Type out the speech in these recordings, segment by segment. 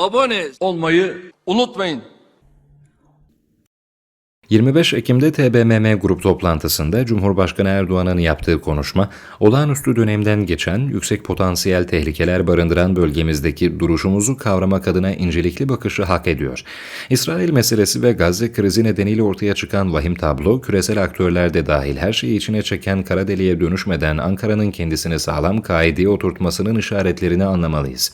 abone olmayı unutmayın. 25 Ekim'de TBMM grup toplantısında Cumhurbaşkanı Erdoğan'ın yaptığı konuşma, olağanüstü dönemden geçen yüksek potansiyel tehlikeler barındıran bölgemizdeki duruşumuzu kavramak adına incelikli bakışı hak ediyor. İsrail meselesi ve Gazze krizi nedeniyle ortaya çıkan vahim tablo, küresel aktörler de dahil her şeyi içine çeken kara deliğe dönüşmeden Ankara'nın kendisini sağlam kaideye oturtmasının işaretlerini anlamalıyız.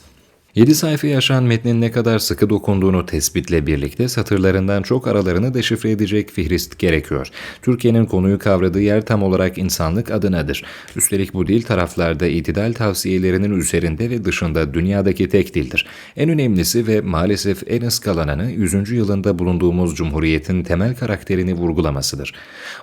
7 sayfayı aşan metnin ne kadar sıkı dokunduğunu tespitle birlikte satırlarından çok aralarını deşifre edecek fihrist gerekiyor. Türkiye'nin konuyu kavradığı yer tam olarak insanlık adınadır. Üstelik bu dil taraflarda itidal tavsiyelerinin üzerinde ve dışında dünyadaki tek dildir. En önemlisi ve maalesef en ıskalananı 100. yılında bulunduğumuz Cumhuriyet'in temel karakterini vurgulamasıdır.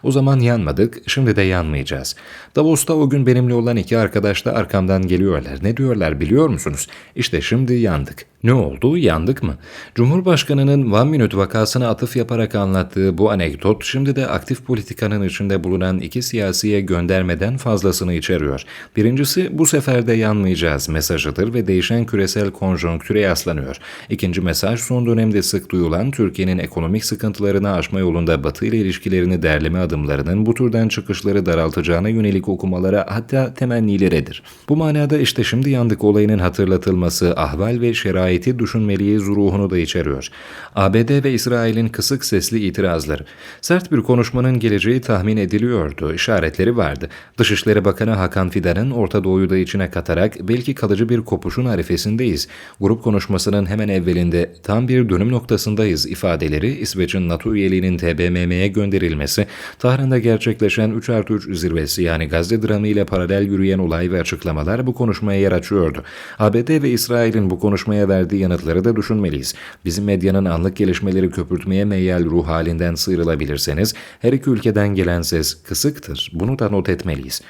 O zaman yanmadık, şimdi de yanmayacağız. Davos'ta o gün benimle olan iki arkadaş da arkamdan geliyorlar. Ne diyorlar biliyor musunuz? İşte şimdi yandık. Ne oldu? Yandık mı? Cumhurbaşkanının One Minute vakasına atıf yaparak anlattığı bu anekdot şimdi de aktif politikanın içinde bulunan iki siyasiye göndermeden fazlasını içeriyor. Birincisi bu sefer de yanmayacağız mesajıdır ve değişen küresel konjonktüre yaslanıyor. İkinci mesaj son dönemde sık duyulan Türkiye'nin ekonomik sıkıntılarını aşma yolunda Batı ile ilişkilerini derleme adımlarının bu türden çıkışları daraltacağına yönelik okumalara hatta temennileridir. Bu manada işte şimdi yandık olayının hatırlatılması ahval ve şeraiti düşünmeliyiz ruhunu da içeriyor. ABD ve İsrail'in kısık sesli itirazları. Sert bir konuşmanın geleceği tahmin ediliyordu, işaretleri vardı. Dışişleri Bakanı Hakan Fidan'ın Orta Doğu'yu da içine katarak belki kalıcı bir kopuşun arifesindeyiz. Grup konuşmasının hemen evvelinde tam bir dönüm noktasındayız ifadeleri İsveç'in NATO üyeliğinin TBMM'ye gönderilmesi, Tahran'da gerçekleşen 3 artı 3 zirvesi yani Gazze dramı ile paralel yürüyen olay ve açıklamalar bu konuşmaya yer açıyordu. ABD ve İsrail'in bu konuşmaya verdiği yanıtları da düşünmeliyiz. Bizim medyanın anlık gelişmeleri köpürtmeye meyyal ruh halinden sıyrılabilirseniz her iki ülkeden gelen ses kısıktır. Bunu da not etmeliyiz.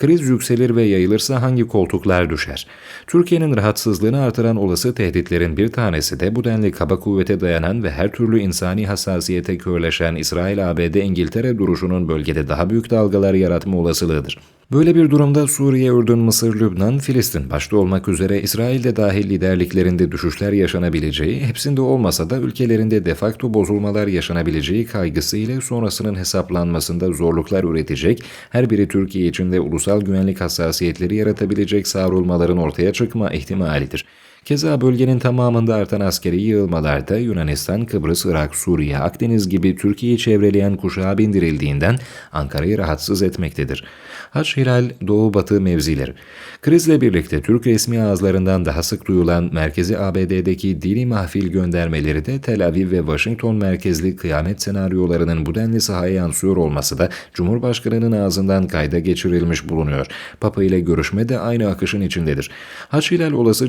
Kriz yükselir ve yayılırsa hangi koltuklar düşer? Türkiye'nin rahatsızlığını artıran olası tehditlerin bir tanesi de bu denli kaba kuvvete dayanan ve her türlü insani hassasiyete körleşen İsrail-ABD-İngiltere duruşunun bölgede daha büyük dalgalar yaratma olasılığıdır. Böyle bir durumda Suriye, Ürdün, Mısır, Lübnan, Filistin başta olmak üzere İsrail'de dahil liderliklerinde düşüşler yaşanabileceği, hepsinde olmasa da ülkelerinde defakto bozulmalar yaşanabileceği kaygısıyla sonrasının hesaplanmasında zorluklar üretecek, her biri Türkiye için de ulusal güvenlik hassasiyetleri yaratabilecek savrulmaların ortaya çıkma ihtimalidir. Keza bölgenin tamamında artan askeri yığılmalarda Yunanistan, Kıbrıs, Irak, Suriye, Akdeniz gibi Türkiye'yi çevreleyen kuşağa bindirildiğinden Ankara'yı rahatsız etmektedir. Haç Hilal Doğu Batı mevzileri. Krizle birlikte Türk resmi ağızlarından daha sık duyulan merkezi ABD'deki dini mahfil göndermeleri de Tel Aviv ve Washington merkezli kıyamet senaryolarının bu denli sahaya yansıyor olması da Cumhurbaşkanı'nın ağzından kayda geçirilmiş bulunuyor. Papa ile görüşme de aynı akışın içindedir. Haç Hilal olası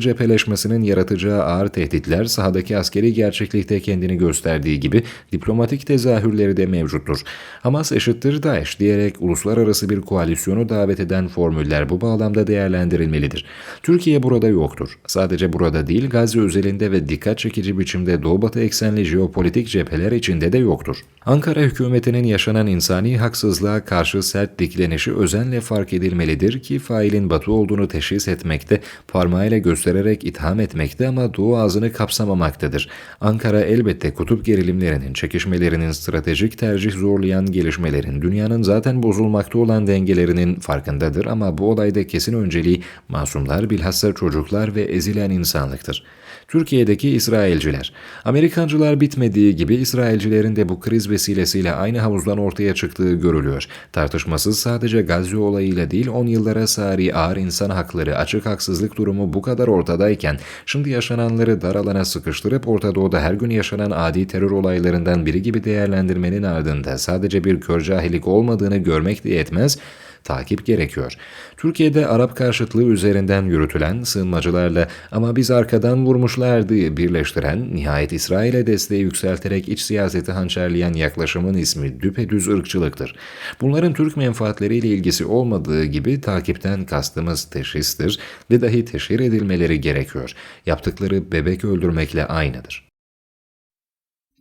cepheleşmesinin yaratacağı ağır tehditler sahadaki askeri gerçeklikte kendini gösterdiği gibi diplomatik tezahürleri de mevcuttur. Hamas eşittir Daesh diyerek uluslararası bir koalisyonu davet eden formüller bu bağlamda değerlendirilmelidir. Türkiye burada yoktur. Sadece burada değil Gazze özelinde ve dikkat çekici biçimde Doğu Batı eksenli jeopolitik cepheler içinde de yoktur. Ankara hükümetinin yaşanan insani haksızlığa karşı sert diklenişi özenle fark edilmelidir ki failin Batı olduğunu teşhis etmekte, parmağıyla göstererek itham etmekte ama Doğu ağzını kapsamamaktadır. Ankara elbette kutup gerilimlerinin, çekişmelerinin, stratejik tercih zorlayan gelişmelerin, dünyanın zaten bozulmakta olan dengelerinin farkındadır ama bu olayda kesin önceliği masumlar bilhassa çocuklar ve ezilen insanlıktır. Türkiye'deki İsrailciler. Amerikancılar bitmediği gibi İsrailcilerin de bu kriz vesilesiyle aynı havuzdan ortaya çıktığı görülüyor. Tartışmasız sadece Gazze olayıyla değil 10 yıllara sari ağır insan hakları, açık haksızlık durumu bu kadar ortadayken şimdi yaşananları dar alana sıkıştırıp Orta Doğu'da her gün yaşanan adi terör olaylarından biri gibi değerlendirmenin ardında sadece bir kör cahillik olmadığını görmek de yetmez, takip gerekiyor. Türkiye'de Arap karşıtlığı üzerinden yürütülen sığınmacılarla ama biz arkadan vurmuşlardı birleştiren, nihayet İsrail'e desteği yükselterek iç siyaseti hançerleyen yaklaşımın ismi düpedüz ırkçılıktır. Bunların Türk menfaatleriyle ilgisi olmadığı gibi takipten kastımız teşhistir ve dahi teşhir edilmeleri gerekiyor. Yaptıkları bebek öldürmekle aynıdır.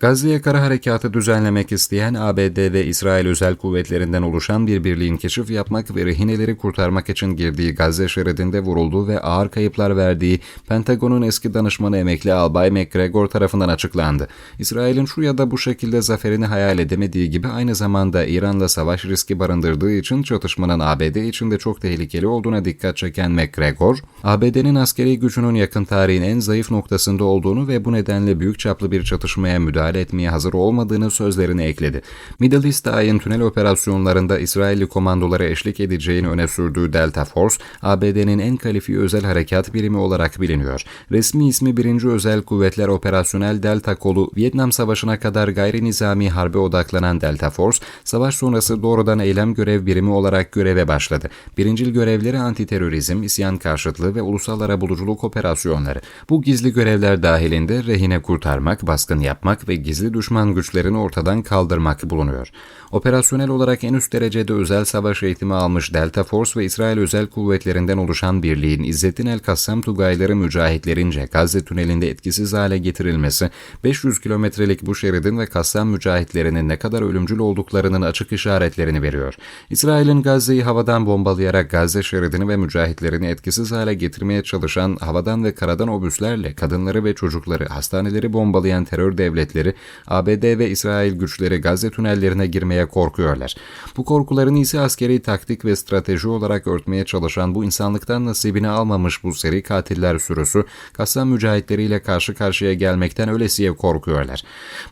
Gazze'ye kara harekatı düzenlemek isteyen ABD ve İsrail özel kuvvetlerinden oluşan bir birliğin keşif yapmak ve rehineleri kurtarmak için girdiği Gazze şeridinde vurulduğu ve ağır kayıplar verdiği Pentagon'un eski danışmanı emekli Albay McGregor tarafından açıklandı. İsrail'in şu ya da bu şekilde zaferini hayal edemediği gibi aynı zamanda İran'la savaş riski barındırdığı için çatışmanın ABD için de çok tehlikeli olduğuna dikkat çeken McGregor, ABD'nin askeri gücünün yakın tarihin en zayıf noktasında olduğunu ve bu nedenle büyük çaplı bir çatışmaya müdahale etmeye hazır olmadığını sözlerine ekledi. Middle East Eye'ın tünel operasyonlarında İsrailli komandolara eşlik edeceğini öne sürdüğü Delta Force, ABD'nin en kalifiye özel harekat birimi olarak biliniyor. Resmi ismi 1. Özel Kuvvetler Operasyonel Delta Kolu, Vietnam Savaşı'na kadar gayri nizami harbe odaklanan Delta Force, savaş sonrası doğrudan eylem görev birimi olarak göreve başladı. Birincil görevleri antiterörizm, isyan karşıtlığı ve ulusal arabuluculuk operasyonları. Bu gizli görevler dahilinde rehine kurtarmak, baskın yapmak ve gizli düşman güçlerini ortadan kaldırmak bulunuyor. Operasyonel olarak en üst derecede özel savaş eğitimi almış Delta Force ve İsrail Özel Kuvvetlerinden oluşan birliğin İzzettin El-Kassam Tugayları mücahitlerince Gazze tünelinde etkisiz hale getirilmesi, 500 kilometrelik bu şeridin ve Kassam mücahitlerinin ne kadar ölümcül olduklarının açık işaretlerini veriyor. İsrail'in Gazze'yi havadan bombalayarak Gazze şeridini ve mücahitlerini etkisiz hale getirmeye çalışan havadan ve karadan obüslerle kadınları ve çocukları, hastaneleri bombalayan terör devletleri, ABD ve İsrail güçleri Gazze tünellerine girmeye korkuyorlar. Bu korkularını ise askeri taktik ve strateji olarak örtmeye çalışan bu insanlıktan nasibini almamış bu seri katiller sürüsü, Kassam mücahitleriyle karşı karşıya gelmekten ölesiye korkuyorlar.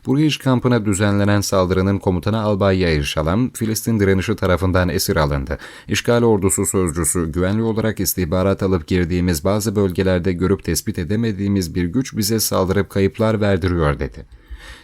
Buraya kampına düzenlenen saldırının komutanı Albay Yair Şalam, Filistin direnişi tarafından esir alındı. İşgal ordusu sözcüsü, güvenli olarak istihbarat alıp girdiğimiz bazı bölgelerde görüp tespit edemediğimiz bir güç bize saldırıp kayıplar verdiriyor dedi.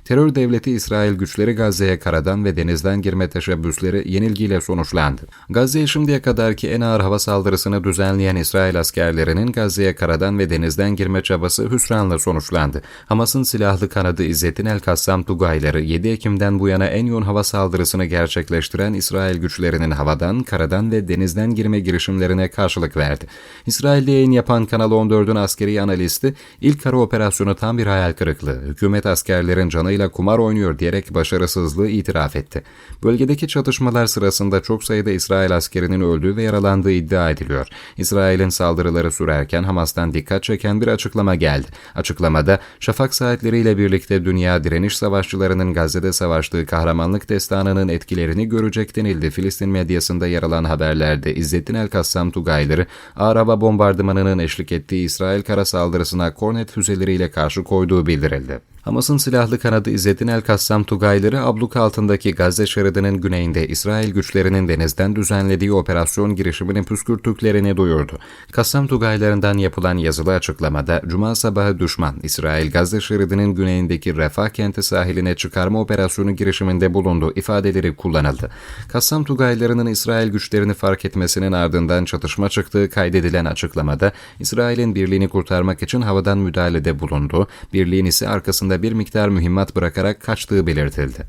Terör devleti İsrail güçleri Gazze'ye karadan ve denizden girme teşebbüsleri yenilgiyle sonuçlandı. Gazze'ye şimdiye kadarki en ağır hava saldırısını düzenleyen İsrail askerlerinin Gazze'ye karadan ve denizden girme çabası hüsranla sonuçlandı. Hamas'ın silahlı kanadı İzzettin El-Kassam Tugayları 7 Ekim'den bu yana en yoğun hava saldırısını gerçekleştiren İsrail güçlerinin havadan, karadan ve denizden girme girişimlerine karşılık verdi. İsrail'de yayın yapan Kanal 14'ün askeri analisti ilk kara operasyonu tam bir hayal kırıklığı. Hükümet askerlerin canıyla kumar oynuyor diyerek başarısızlığı itiraf etti. Bölgedeki çatışmalar sırasında çok sayıda İsrail askerinin öldüğü ve yaralandığı iddia ediliyor. İsrail'in saldırıları sürerken Hamas'tan dikkat çeken bir açıklama geldi. Açıklamada şafak saatleriyle birlikte dünya direniş savaşçılarının Gazze'de savaştığı kahramanlık destanının etkilerini görecek denildi. Filistin medyasında yer alan haberlerde İzzettin El-Kassam Tugayları ağır hava bombardımanının eşlik ettiği İsrail kara saldırısına Kornet füzeleriyle karşı koyduğu bildirildi. Hamas'ın silahlı kanadı İzzettin El-Kassam Tugayları abluka altındaki Gazze şeridinin güneyinde İsrail güçlerinin denizden düzenlediği operasyon girişiminin püskürtüklerini duyurdu. Kassam Tugaylarından yapılan yazılı açıklamada Cuma sabahı düşman İsrail Gazze şeridinin güneyindeki Refah kenti sahiline çıkarma operasyonu girişiminde bulundu ifadeleri kullanıldı. Kassam Tugaylarının İsrail güçlerini fark etmesinin ardından çatışma çıktığı kaydedilen açıklamada İsrail'in birliğini kurtarmak için havadan müdahalede bulundu, birliğin ise arkasında bir miktar mühimmat bırakarak kaçtığı belirtildi.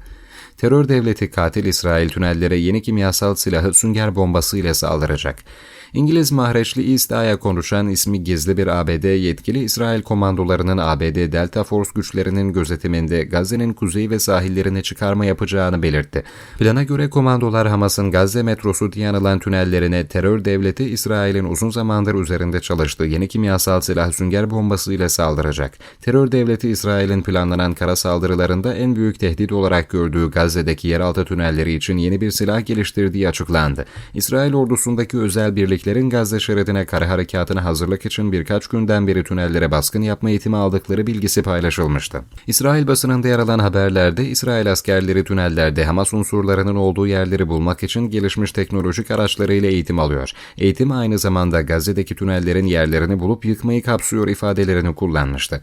Terör devleti katil İsrail tünellere yeni kimyasal silahı sünger bombası ile saldıracak. İngiliz mahreçli Eye'a konuşan ismi gizli bir ABD yetkili İsrail komandolarının ABD Delta Force güçlerinin gözetiminde Gazze'nin kuzey ve sahillerine çıkarma yapacağını belirtti. Plana göre komandolar Hamas'ın Gazze metrosu diye anılan tünellerine terör devleti İsrail'in uzun zamandır üzerinde çalıştığı yeni kimyasal silah sünger bombası ile saldıracak. Terör devleti İsrail'in planlanan kara saldırılarında en büyük tehdit olarak gördüğü Gazze'deki yeraltı tünelleri için yeni bir silah geliştirdiği açıklandı. İsrail ordusundaki özel birliklerin Gazze şeridine kara harekatına hazırlık için birkaç günden beri tünellere baskın yapma eğitimi aldıkları bilgisi paylaşılmıştı. İsrail basınında yer alan haberlerde İsrail askerleri tünellerde Hamas unsurlarının olduğu yerleri bulmak için gelişmiş teknolojik araçlarıyla eğitim alıyor. Eğitim aynı zamanda Gazze'deki tünellerin yerlerini bulup yıkmayı kapsıyor ifadelerini kullanmıştı.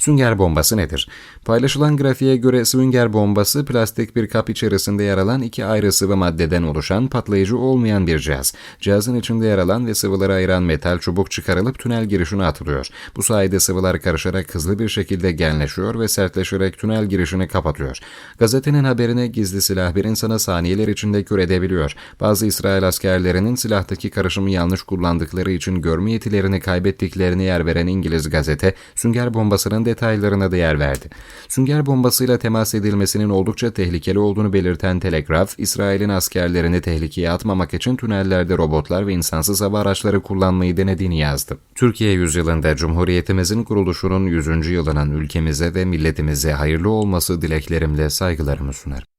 Sünger bombası nedir? Paylaşılan grafiğe göre sünger bombası plastik bir kap içerisinde yer alan iki ayrı sıvı maddeden oluşan patlayıcı olmayan bir cihaz. Cihazın içinde yer alan ve sıvıları ayıran metal çubuk çıkarılıp tünel girişine atılıyor. Bu sayede sıvılar karışarak hızlı bir şekilde genleşiyor ve sertleşerek tünel girişini kapatıyor. Gazetenin haberine gizli silah bir insana saniyeler içinde kür edebiliyor. Bazı İsrail askerlerinin silahtaki karışımı yanlış kullandıkları için görme yetilerini kaybettiklerini yer veren İngiliz gazete, sünger bombasının detaylarına da yer verdi. Sünger bombasıyla temas edilmesinin oldukça tehlikeli olduğunu belirten Telegraf, İsrail'in askerlerini tehlikeye atmamak için tünellerde robotlar ve insansız hava araçları kullanmayı denediğini yazdı. Türkiye yüzyılında Cumhuriyetimizin kuruluşunun 100. yılının ülkemize ve milletimize hayırlı olması dileklerimle saygılarımı sunarım.